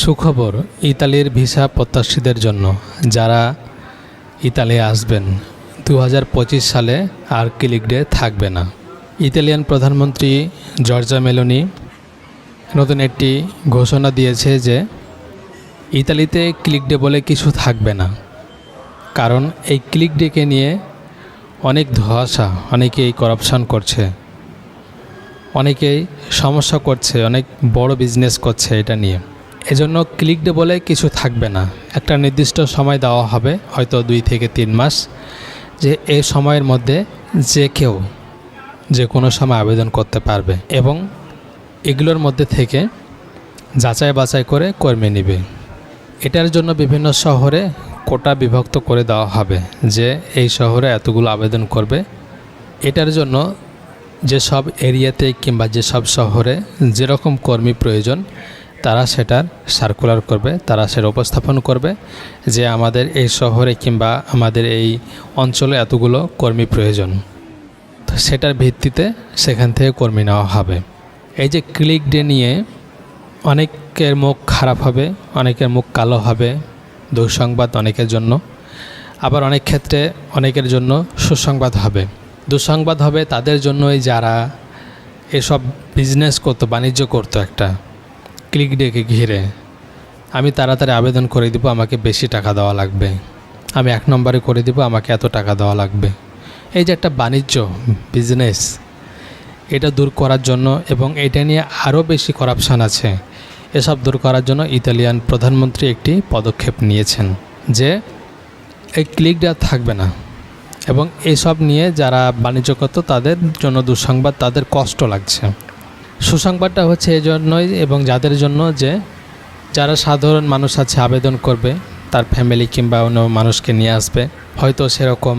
সুখবর ইতালির ভিসা প্রত্যাশীদের জন্য, যারা ইতালি আসবেন। দু হাজার পঁচিশ সালে আর ক্লিক ডে থাকবে না। ইতালিয়ান প্রধানমন্ত্রী জর্জা মেলোনি নতুন একটি ঘোষণা দিয়েছে যে, ইতালিতে ক্লিক ডে বলে কিছু থাকবে না। কারণ এই ক্লিক ডেকে নিয়ে অনেক ধোয়াশা, অনেকেই করাপশন করছে, অনেকেই সমস্যা করছে, অনেক বড় বিজনেস করছে এটা নিয়ে। এজন্য ক্লিক ডে বলে কিছু থাকবে না। একটা নির্দিষ্ট সময় দেওয়া হবে, হয়তো দুই থেকে তিন মাস, যে এই সময়ের মধ্যে যে কেউ যে কোনো সময় আবেদন করতে পারবে এবং এগুলোর মধ্যে থেকে যাচাই বাছাই করে কর্মী নেবে। এটার জন্য বিভিন্ন শহরে কোটা বিভক্ত করে দেওয়া হবে যে এই শহরে এতগুলো আবেদন করবে। এটার জন্য যেসব এরিয়াতে কিংবা যেসব শহরে যেরকম কর্মী প্রয়োজন তারা সেটার সার্কুলার করবে, তারা সেটা উপস্থাপন করবে যে আমাদের এই শহরে কিংবা আমাদের এই অঞ্চলে এতগুলো কর্মী প্রয়োজন। তো সেটার ভিত্তিতে সেখান থেকে কর্মী নেওয়া হবে। এই যে ক্লিক ডে নিয়ে অনেকের মুখ খারাপ হবে, অনেকের মুখ কালো হবে, দুঃসংবাদ অনেকের জন্য। আবার অনেক ক্ষেত্রে অনেকের জন্য সুসংবাদ হবে। দুঃসংবাদ হবে তাদের জন্যই যারা এসব বিজনেস করতো, বাণিজ্য করতো একটা। ক্লিক ডেকে ঘিরে। আমি তাড়াতাড়ি আবেদন করে দিব, আমাকে বেশি টাকা দেওয়া লাগবে। আমি এক নম্বরে করে দিব, আমাকে এত টাকা দেওয়া লাগবে। এই যে একটা বাণিজ্য বিজনেস এটা দূর করার জন্য এবং এটা নিয়ে আরও বেশি করাপশান আছে। এসব দূর করার জন্য ইতালিয়ান প্রধানমন্ত্রী একটি পদক্ষেপ নিয়েছেন যে, এই ক্লিকটা থাকবে না। এবং এইসব নিয়ে যারা বাণিজ্য করত তাদের জন্য দুঃসংবাদ, তাদের কষ্ট লাগছে। সুসংবাদটা হচ্ছে এই জন্যই এবং যাদের জন্য যে যারা সাধারণ মানুষ আছে আবেদন করবে, তার ফ্যামিলি কিংবা অন্য মানুষকে নিয়ে আসবে। হয়তো সেরকম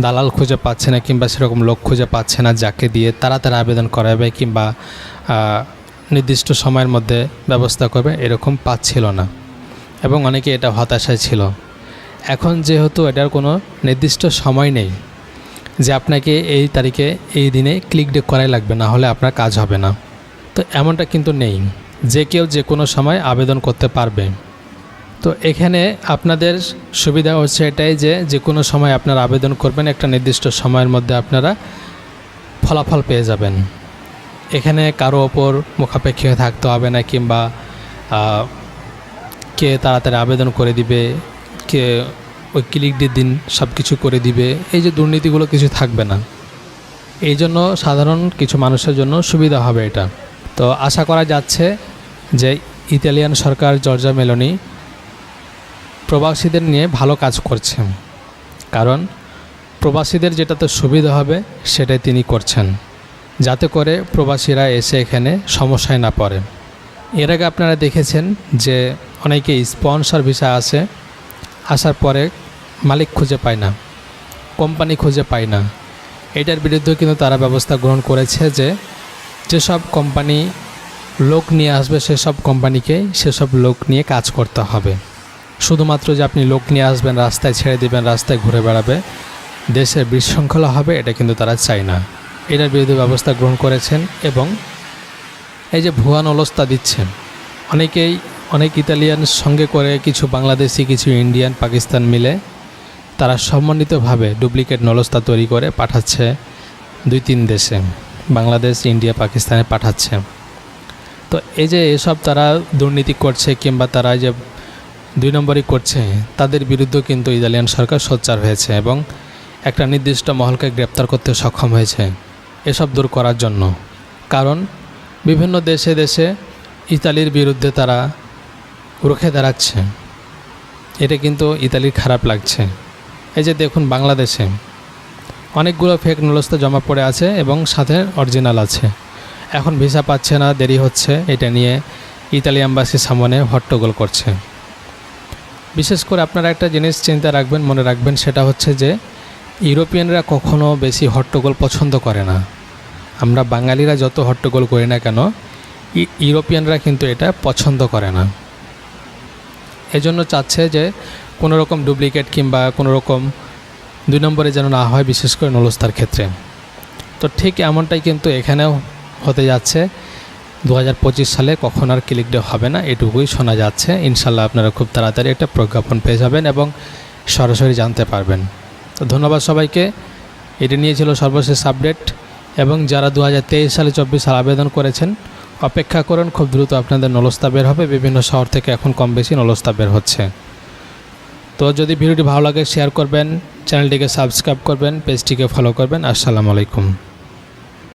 দালাল খুঁজে পাচ্ছে না কিংবা সেরকম লোক খুঁজে পাচ্ছে না যাকে দিয়ে তাড়াতাড়ি আবেদন করাবে কিংবা নির্দিষ্ট সময়ের মধ্যে ব্যবস্থা করবে, এরকম পাচ্ছিল না। এবং অনেকে এটা হতাশায় ছিল। এখন যেহেতু এটার কোনো নির্দিষ্ট সময় নেই যে আপনাকে এই তারিখে, এই দিনে ক্লিক ডে করাই লাগবে, না হলে আপনার কাজ হবে না। তো এমনটা কিন্তু নেই। যে কেউ যে কোনো সময় আবেদন করতে পারবে। তো এখানে আপনাদের সুবিধা হচ্ছে এটাই যে যে কোনো সময় আপনারা আবেদন করবেন, একটা নির্দিষ্ট সময়ের মধ্যে আপনারা ফলাফল পেয়ে যাবেন। এখানে কারও ওপর মুখাপেক্ষী হয়ে থাকতে হবে না, কিংবা কে তাড়াতাড়ি আবেদন করে দিবে, কে ওই ক্লিক দিয়ে দিন সব কিছু করে দিবে। এই যে দুর্নীতিগুলো কিছু থাকবে না। এই জন্য সাধারণ কিছু মানুষের জন্য সুবিধা হবে এটা। তো আশা করা যাচ্ছে যে ইতালিয়ান সরকার, জর্জা মেলোনি প্রবাসীদের নিয়ে ভালো কাজ করছেন কারণ প্রবাসীদের যেটাতে সুবিধা হবে সেটাই তিনি করছেন। যাতে করে প্রবাসীরা এসে এখানে সমস্যায় না পড়ে। এর আগে আপনারা দেখেছেন যে অনেকে স্পন্সর ভিসা আসে আসার পরে মালিক খুঁজে পায় না, কোম্পানি খুঁজে পায় না। এটার বিরুদ্ধে কিন্তু তারা ব্যবস্থা গ্রহণ করেছে যে যেসব কোম্পানি লোক নিয়ে আসবে, সেসব কোম্পানিকে সেসব লোক নিয়ে কাজ করতে হবে। শুধুমাত্র যে আপনি লোক নিয়ে আসবেন, রাস্তায় ছেড়ে দেবেন, রাস্তায় ঘুরে বেড়াবে, দেশের বিশৃঙ্খলা হবে, এটা কিন্তু তারা চায় না। এটার বিরুদ্ধে ব্যবস্থা গ্রহণ করেছেন এবং এই যে ভুয়া নলস্তা দিচ্ছেন, অনেকেই অনেক ইতালিয়ান সঙ্গে করে কিছু বাংলাদেশি, কিছু ইন্ডিয়ান, পাকিস্তান মিলে তারা সমন্বিতভাবে ডুপ্লিকেট নলস্তা তৈরি করে পাঠাচ্ছে দুই তিন দেশে, বাংলাদেশ, ইন্ডিয়া, পাকিস্তানে পাঠাচ্ছে। তো এই যে এসব তারা দুর্নীতি করছে কিংবা তারা যে দুই নম্বরই করছে, তাদের বিরুদ্ধেও কিন্তু ইতালিয়ান সরকার সোচ্চার হয়েছে এবং একটা নির্দিষ্ট মহলকে গ্রেপ্তার করতে সক্ষম হয়েছে এসব দূর করার জন্য। কারণ বিভিন্ন দেশে দেশে ইতালির বিরুদ্ধে তারা রুখে দাঁড়াচ্ছে। এটা কিন্তু ইতালির খারাপ লাগছে। এই যে দেখুন বাংলাদেশে অনেকগুলো ফেক নলস্তা জমা পড়ে আছে এবং সাথে অরিজিনাল আছে। এখন ভিসা পাচ্ছে না, দেরি হচ্ছে। এটা নিয়ে ইতালি অ্যাম্বাসির সামনে হট্টগোল করছে। বিশেষ করে আপনারা একটা জিনিস চিন্তা রাখবেন, মনে রাখবেন, সেটা হচ্ছে যে ইউরোপিয়ানরা কখনো বেশি হট্টগোল পছন্দ করে না। আমরা বাঙালিরা যত হট্টগোল করি না কেন ইউরোপিয়ানরা কিন্তু এটা পছন্দ করে না। এজন্য চাচ্ছে যে কোনো রকম ডুপ্লিকেট কিংবা কোনো রকম দুই নম্বরে যেন না হয়, বিশেষ করে নলস্তার ক্ষেত্রে। তো ঠিক এমনটাই কিন্তু এখানেও হতে যাচ্ছে। দু পঁচিশ সালে কখন আর ক্লিক ডে হবে না, এটুকুই শোনা যাচ্ছে। ইনশাল্লাহ আপনারা খুব তাড়াতাড়ি একটা প্রজ্ঞাপন পেয়ে যাবেন এবং সরাসরি জানতে পারবেন। তো ধন্যবাদ সবাইকে। এটি নিয়ে ছিল সর্বশেষ আপডেট এবং যারা দু হাজার তেইশ সালে চব্বিশ সাল আবেদন করেছেন অপেক্ষা করুন, খুব দ্রুত আপনাদের নলস্তা বের হবে। বিভিন্ন শহর থেকে এখন কম বেশি নলস্তা বের হচ্ছে। তো যদি ভিডিওটি ভালো লাগে শেয়ার করবেন চ্যানেলটিকে সাবস্ক্রাইব করবেন পেজটিকে ফলো করবেন। আসসালামু আলাইকুম।